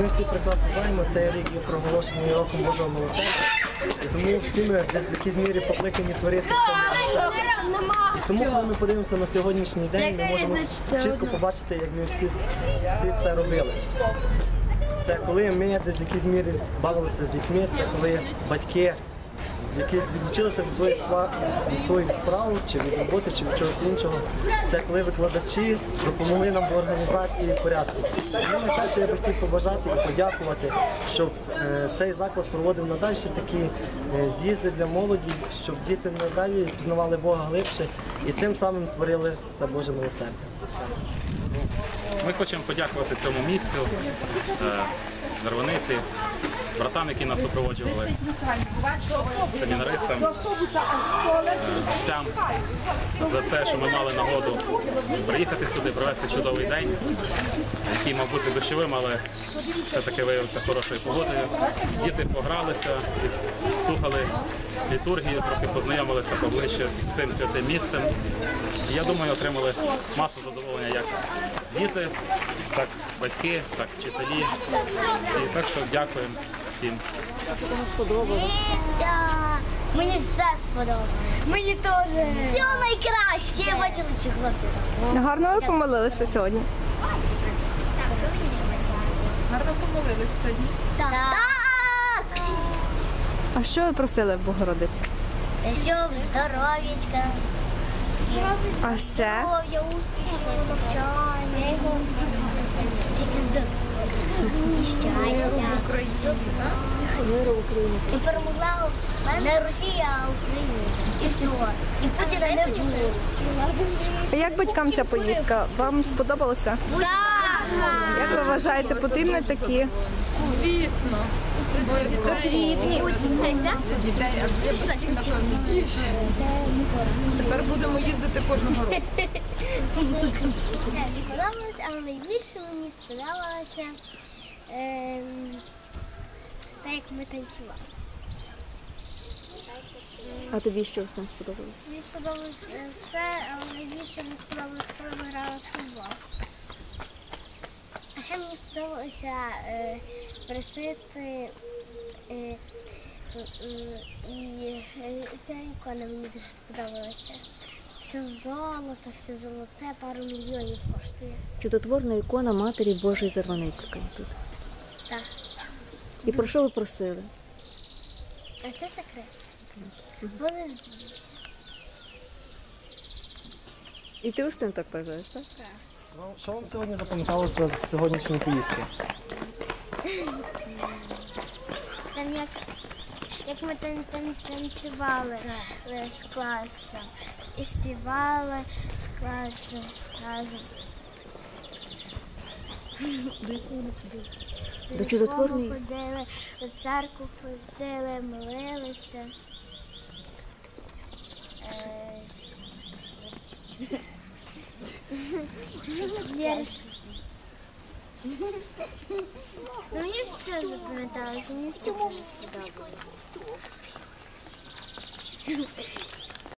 Ми всі прекрасно знаємо, цей рік є проголошений роком Божого милосердя. І тому всі ми десь в якійсь мірі покликані творити в цьому. Тому, коли ми подивимося на сьогоднішній день, ми можемо чітко побачити, як ми всі, всі це робили. Це коли ми десь в якійсь мірі бавилися з дітьми, це коли батьки якісь відлучилися від своїх справ від своїх справ, чи від роботи, чи від чогось іншого. Це коли викладачі допомогли нам в організації порядку. Тому найперше я би хотів побажати і подякувати, щоб е, цей заклад проводив надалі такі е, з'їзди для молоді, щоб діти надалі пізнавали Бога глибше і цим самим творили це Боже милосердя. Ми хочемо подякувати цьому місцю, е, Зарваниці, братам, які нас супроводжували, семінаристам, отцям за це, що ми мали нагоду приїхати сюди, провести чудовий день, який мав бути дощовим, але все-таки виявився хорошою погодою. Діти погралися, слухали літургію, трохи познайомилися поближче з цим святим місцем. І я думаю, отримали масу задоволення як діти, так батьки, так вчителі. Всі. Так що дякуємо всім. Ця. Мені все сподобалось. Мені теж. Все найкраще. Я бачила чи хлопці. Гарно ви помолилися сьогодні. Гарно помолилися сьогодні. Так. Так. А що ви просили в Богородиці? Щоб здоров'ячка. А ще Здоров'я, успіху, навчання. Здоров'я. І. Україні, так? І перемогла не Росія, а Україна. І все. І Путіна не було. як батькам ця поїздка? Вам сподобалося? Як ви вважаєте, потрібні такі? Звісно. Потрібні. Дітей, а для батьків, напевно, більше. Тепер будемо їздити кожного року. Сподобалось, але найбільше мені сподобалося ем, те, як ми танцювали. А тобі що все сподобалося? Мені сподобалось е, все, але найбільше мені сподобалось, коли ми грали в футбол. А ще мені сподобалося е, просити е, е, і е, ця ікона мені дуже сподобалася. Все золото, все золоте, пару мільйонів коштує. Чудотворна ікона Матері Божої Зарваницької тут. Так. І про що ви просили? А це секрет. Вони збудуться. І ти Устин так вважаєш, так? Вам- Що вам сьогодні запам'яталося з сьогоднішньої поїздки? Там як, як ми тан, тан, танцювали е, з класом і співали з класом разом. До чудотворної- ходили, до церкву ходили, молилися. Е, Ну, мені все запам'яталося, мені все дуже сподобалось.